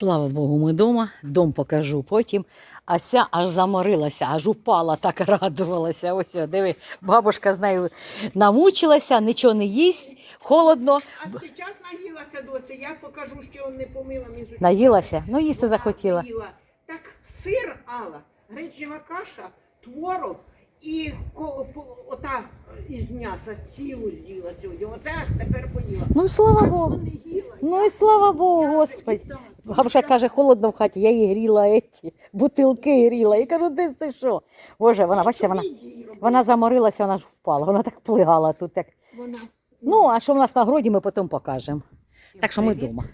Слава Богу, ми вдома, дом покажу потім. А ця аж заморилася, аж упала, так радувалася. Ось, диви, бабушка з нею намучилася, нічого не їсть, холодно. А зараз наїлася доця, я покажу, що не помила зубки. Наїлася, ну їсти Вона захотіла. їла. Так, сир, Алла, гречнева каша, творог і ко- по- ота із м'яса цілу з'їла сьогодні. Оце аж тепер поїла. Ну і слава Богу. то не їла. Ну і слава Богу, Господи. Бабушка каже, холодно в хаті, я їй гріла еті, бутилки гріла. Я кажу, де це що? Боже, вона, бачите, вона, вона заморилася, вона ж впала, вона так плигала тут. Як... Вона. Ну, а що в нас на городі, ми потім покажемо. Так що ми вдома.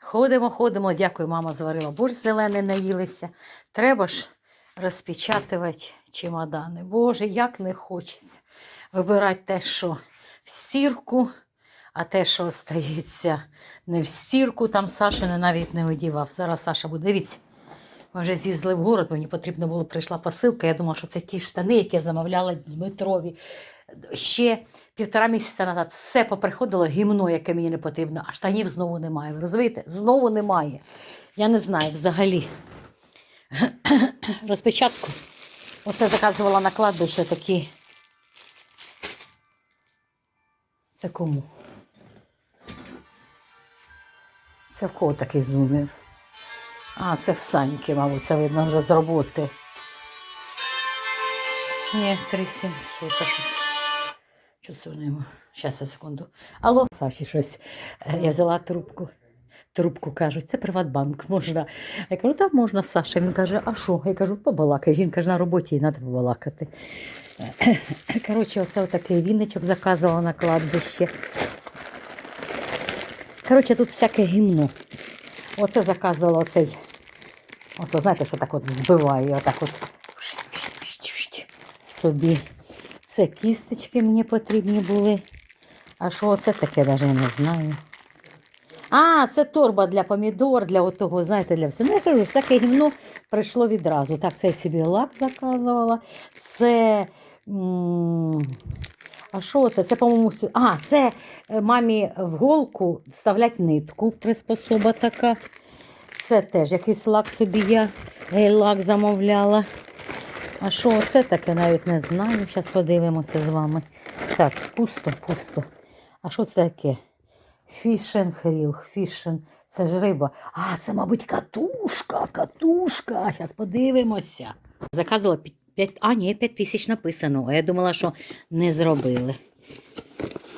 Ходимо, ходимо. Дякую, мама зварила. Борщ зелений наїлися. Треба ж розпечатувати чемодани. Боже, як не хочеться вибирати те, що в стірку, а те, що остається не в стірку, там Саша не навіть не одівав. Зараз Саша буде. Дивіться. Ми вже з'їздили в город, мені потрібно було, прийшла посилка. Я думала, що це ті штани, які я замовляла Дмитрові. Ще півтора місяця назад все поприходило гімно, яке мені не потрібно, а штанів знову немає. Ви розумієте? Знову немає. Я не знаю взагалі. Розпечатку. Оце заказувала на кладбище такі. Це кому? Це в кого такий зумір? А, це в Саньки, мабуть, це видно вже з роботи. Ні, 3700. а що? Що це в ньому? Щас, секунду. Алло, Саші щось. Е, Я взяла трубку. Трубку кажуть, це Приватбанк, можна. Я кажу, так можна, Саша. Він каже, а що? Я кажу, побалакай. Жінка ж на роботі, і треба побалакати. Коротше, оце отакий вінничок заказувала на кладбище. Коротше, тут всяке гімно. Оце заказувала оцей. Ото, знаєте, що так от збиває, отак от собі. Це кісточки мені потрібні були. А що це таке, навіть не знаю. А, це торба для помідор, для отого, знаєте, для всього. Ну, я кажу, всяке гімно прийшло відразу. Так, це собі лак заказувала. Це. м, А що це? Це, по-моєму, а, це е, мамі в голку вставлять нитку, приспособа така. Це теж якийсь лак собі я гель-лак замовляла. А що це таке, навіть не знаю. Зараз подивимося з вами. Так, пусто, пусто. А що це таке? Фішен хріл, фішен. Це ж риба. А, це, мабуть, катушка, катушка. Зараз подивимося. Заказувала 5, а, ні, 5 тисяч написано. А я думала, що не зробили.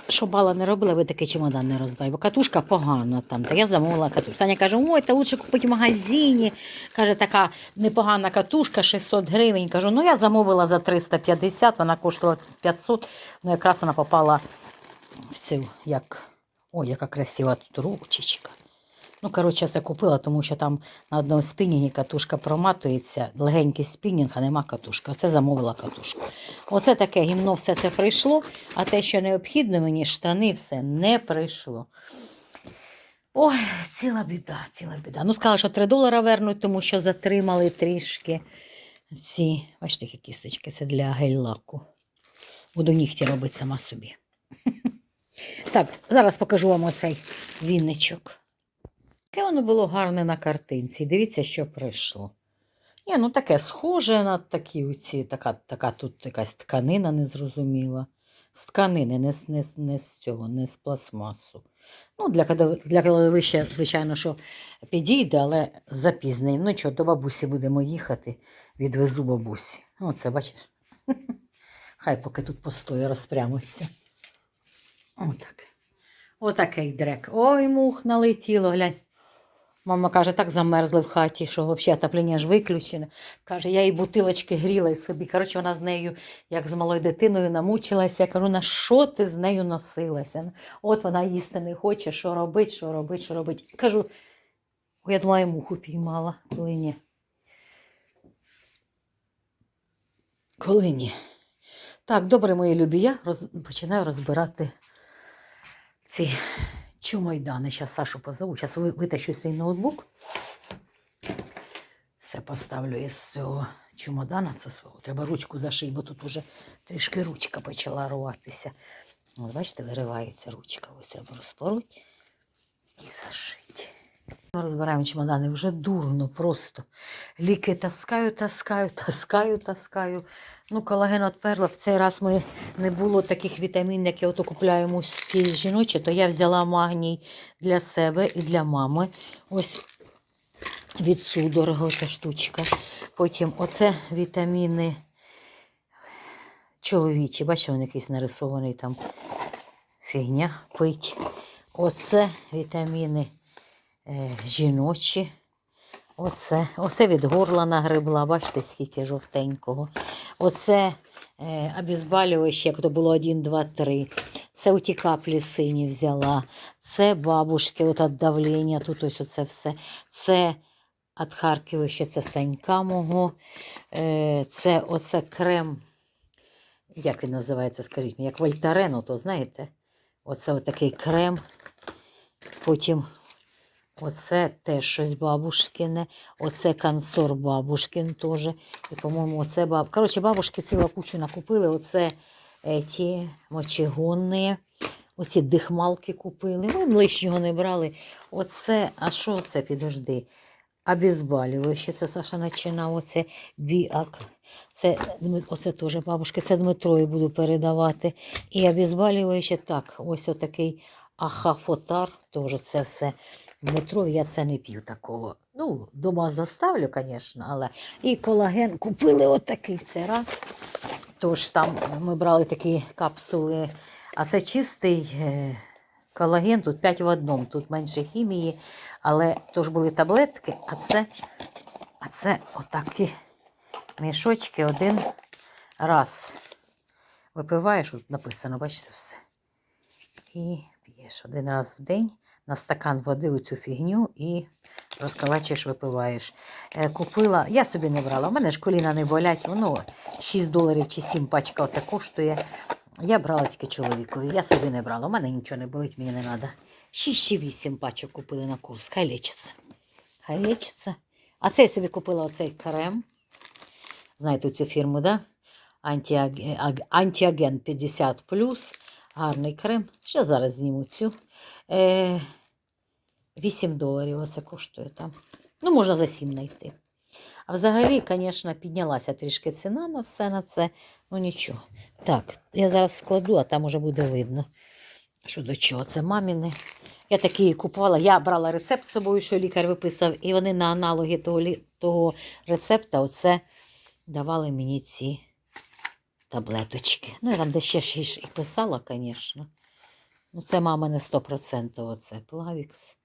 Що бала не робила, ви такий чемодан не розбай, бо катушка погана там. Та я замовила катушку. Саня каже, ой, та лучше купити в магазині. Каже, така непогана катушка, 600 гривень. Кажу, ну я замовила за 350, вона коштувала 500. Ну якраз вона попала в цю, як. Ой, яка красива тут ручечка. Ну, коротше, це купила, тому що там на одному спінінгі катушка проматується, легенький спінінг, а нема катушки. Оце замовила катушку. Оце таке гімно все це прийшло, а те, що необхідно мені, штани, все не прийшло. Ой, ціла біда, ціла біда. Ну, сказала, що 3 долара вернуть, тому що затримали трішки ці, бачите, які кісточки, це для гель-лаку. Буду нігті робити сама собі. Так, зараз покажу вам оцей вінничок. Яке воно було гарне на картинці. Дивіться, що прийшло. Ні, ну таке схоже на такі оці, така, така тут якась тканина незрозуміла. З тканини, не, з- не, не з цього, не з пластмасу. Ну, для, кладовища, звичайно, що підійде, але запізнень. Ну що, до бабусі будемо їхати, відвезу бабусі. Оце, бачиш? Хай поки тут постоє, розпрямиться. Отак. Отакий дрек. Ой, мух налетіло, глянь. Мама каже, так замерзли в хаті, що взагалі отоплення ж виключене. Каже, я їй бутилочки гріла і собі. Коротше, вона з нею, як з малою дитиною, намучилася. Я кажу, на що ти з нею носилася? От вона їсти не хоче, що робить, що робить, що робить. Кажу, я думала, я муху піймала, коли ні. Коли ні. Так, добре, мої любі, я роз... починаю розбирати ці чумайдани. Зараз Сашу позову. Зараз витащу свій ноутбук. Все поставлю із цього чемодана свого. Треба ручку зашити, бо тут уже трішки ручка почала рватися. От бачите, виривається ручка. Ось треба розпороть і зашити. Ми розбираємо чемодани вже дурно, просто. Ліки таскаю, таскаю, таскаю, таскаю. Ну, колаген отперла. В цей раз ми не було таких вітамінів, як я ото купляю мужські жіночі, то я взяла магній для себе і для мами. Ось від судорога ця штучка. Потім оце вітаміни чоловічі. Бачите, він якийсь нарисований там фігня пить. Оце вітаміни жіночі. Оце, оце від горла нагребла, бачите, скільки жовтенького. Оце е, обезболююче, як то було 1, 2, 3. Це оті каплі сині взяла. Це бабушки, от від давлення, тут ось оце все. Це від Харкова ще це Санька мого. Е, це оце крем, як він називається, скажіть як Вольтарен, то знаєте? Оце отакий крем. Потім оце теж щось бабушкине. Оце консор бабушкин теж. І, по-моєму, оце баб... Коротше, бабушки цілу кучу накупили. Оце ті мочегонні. Оці дихмалки купили. Ми лишнього не брали. Оце, а що це, підожди? Обезболююче, це Саша починав, оце біак. Це, оце теж бабушки, це Дмитрою буду передавати. І обезболююче так, ось отакий ахафотар, теж це все. Дмитро, я це не п'ю такого. Ну, дома заставлю, звісно, але і колаген купили отакий в цей раз. Тож там ми брали такі капсули, а це чистий е, колаген, тут 5 в одному, тут менше хімії, але то ж були таблетки, а це, а це отакі мішочки один раз. Випиваєш, тут написано, бачите все. І п'єш один раз в день на стакан води у цю фігню і розкалачуєш, випиваєш. Е, купила, я собі не брала, у мене ж коліна не болять, воно 6 доларів чи 7 пачка оце коштує. Я брала тільки чоловікові, я собі не брала, у мене нічого не болить, мені не треба. 6 чи 8 пачок купили на курс, хай лечиться. Хай лечиться. А це я собі купила оцей крем. Знаєте цю фірму, да? Антіаген 50 Гарний крем. Ще зараз зніму цю. Е, 8 доларів оце коштує там. Ну, можна за 7 знайти. А взагалі, звісно, піднялася трішки ціна на все на це. Ну нічого. Так, я зараз складу, а там уже буде видно, що до чого. Це маміни. Я такі купувала. Я брала рецепт з собою, що лікар виписав, і вони на аналоги того, того рецепта оце давали мені ці таблеточки. Ну, я там де ще ж і писала, звісно. Ну, це мама не 100% оце. Плавікс,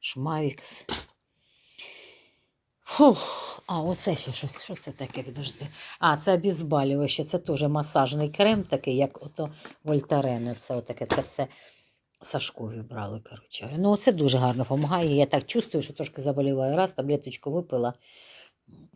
шмавікс. Фух. А, оце ще щось. Що це таке, підожди. А, це обезболююче, це теж масажний крем такий, як ото Вольтарен. Це отаке, це все Сашкові брали, коротше. Ну, це дуже гарно допомагає. Я так чувствую, що трошки заболіваю. Раз, таблеточку випила,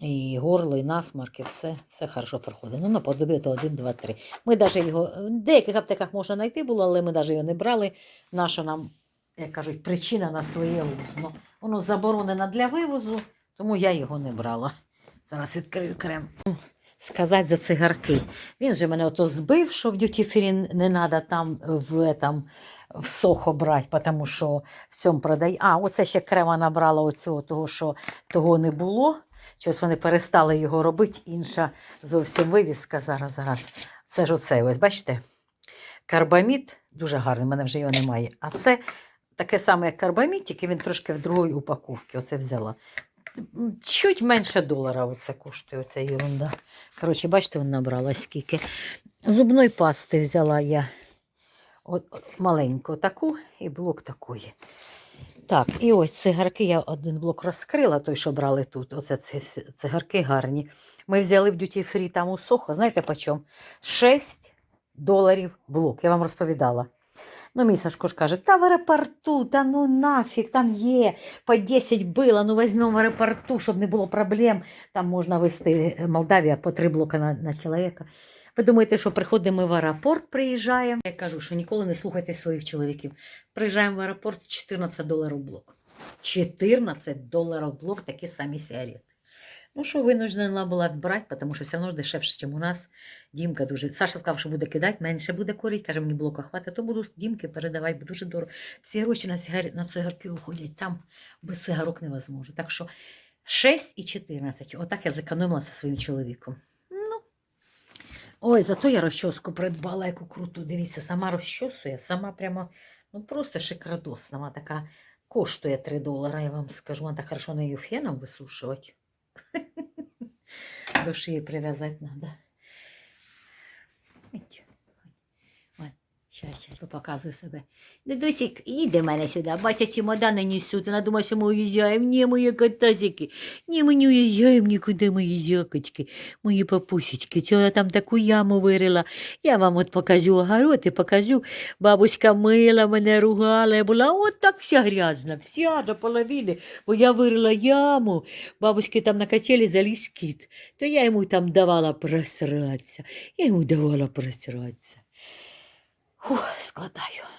і горло, і насмарк, і все, все хорошо проходить. Ну, наподобі то 1, 2, 3. Ми навіть його, в деяких аптеках можна знайти було, але ми навіть його не брали. Наша нам, як кажуть, причина на своє узно. Воно заборонено для вивозу, тому я його не брала. Зараз відкрию крем. Сказати за цигарки. Він же мене ото збив, що в дюті фрі не треба там в, там, в сохо брати, тому що всьому продає. А, оце ще крема набрала оцього, того, що того не було. Щось вони перестали його робити, інша зовсім вивіска зараз. зараз. Це ж оце, ось бачите? Карбамід дуже гарний, в мене вже його немає. А це таке саме, як карбамід, тільки він трошки в другій упаковці. Оце взяла. Чуть менше долара оце коштує оця ерунда. Коротше, бачите, вона набрала скільки. Зубної пасти взяла я от маленьку таку і блок такої. Так, і ось цигарки я один блок розкрила, той, що брали тут. Оце цигарки гарні. Ми взяли в Duty Free там у Сохо, знаєте по чому? 6 доларів блок, я вам розповідала. Ну, мій Сашко ж каже, та в аеропорту, та ну нафіг, там є, по 10 було, ну візьмемо в аеропорту, щоб не було проблем. Там можна вести е, Молдавія по 3 блока на, на чоловіка. Ви думаєте, що приходимо в аеропорт, приїжджаємо? Я кажу, що ніколи не слухайте своїх чоловіків. Приїжджаємо в аеропорт 14 доларів блок. 14 доларів блок такі самі сигарети. Ну що, винуждена була брати, тому що все одно дешевше, ніж у нас. Дімка дуже. Саша сказав, що буде кидати, менше буде корить. Каже, мені блока хватить, то буду Дімки передавати, бо дуже дорого. Всі гроші на, сигарі... на цигарки уходять, там без цигарок невозможно. Так що 6 і 14. Отак я зекономила зі своїм чоловіком. Ой, зато я розчоску придбала, яку круту. Дивіться, сама розчосує, сама прямо, ну просто шикардосна. Вона така коштує 3 долара, я вам скажу. Вона так хорошо нею феном висушувати. До шиї прив'язати треба. Щас, щас, показую себе. Дедусик, іди мене сюди. Батя чемодани несуть. Вона думає, що ми уїжджаємо. Ні, мої котасики. Ні, ми не уїжджаємо нікуди, мої зякочки, мої папусечки. Вчора там таку яму вирила. Я вам от покажу огород і покажу. Бабуська мила мене ругала. Я була от так вся грязна, вся до половини, бо я вирила яму. Бабуськи там на качелі заліз кіт. То я йому там давала просратися. Я йому давала просратися. Фух, складаю.